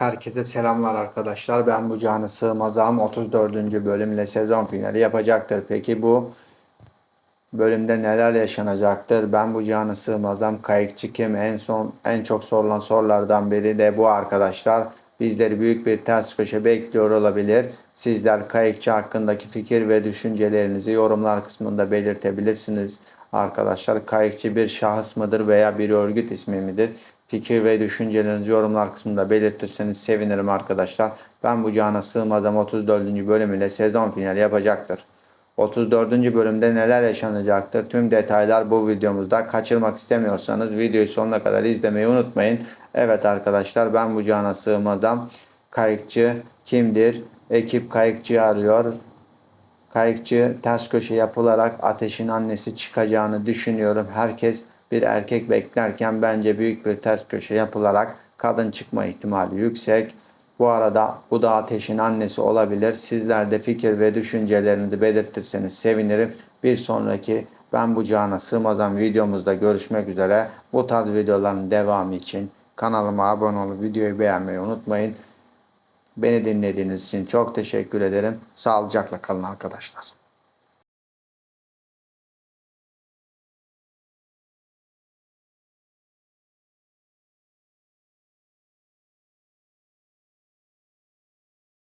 Herkese selamlar arkadaşlar. Ben bu canı sığmazam 34. bölümle sezon finali yapacaktır. Peki bu bölümde neler yaşanacaktır? Ben bu canı sığmazam kayıkçı kim? En son en çok sorulan sorulardan biri de bu arkadaşlar. Bizleri büyük bir ters köşe bekliyor olabilir. Sizler kayıkçı hakkındaki fikir ve düşüncelerinizi yorumlar kısmında belirtebilirsiniz. Arkadaşlar kayıkçı bir şahıs mıdır veya bir örgüt ismi midir? Fikir ve düşüncelerinizi yorumlar kısmında belirtirseniz sevinirim arkadaşlar. Ben bu cana sığmazam 34. bölümüyle sezon finali yapacaktır. 34. bölümde neler yaşanacaktır? Tüm detaylar bu videomuzda. Kaçırmak istemiyorsanız videoyu sonuna kadar izlemeyi unutmayın. Evet arkadaşlar ben bu cana sığmazam. Kayıkçı kimdir? Ekip kayıkçıyı arıyor. Kayıkçı ters köşe yapılarak ateşin annesi çıkacağını düşünüyorum. Herkes bir erkek beklerken bence büyük bir ters köşe yapılarak kadın çıkma ihtimali yüksek. Bu arada bu da ateşin annesi olabilir. Sizler de fikir ve düşüncelerinizi belirtirseniz sevinirim. Bir sonraki ben bu cana sığmazam videomuzda görüşmek üzere. Bu tarz videoların devamı için kanalıma abone olup videoyu beğenmeyi unutmayın. Beni dinlediğiniz için çok teşekkür ederim. Sağlıcakla kalın arkadaşlar.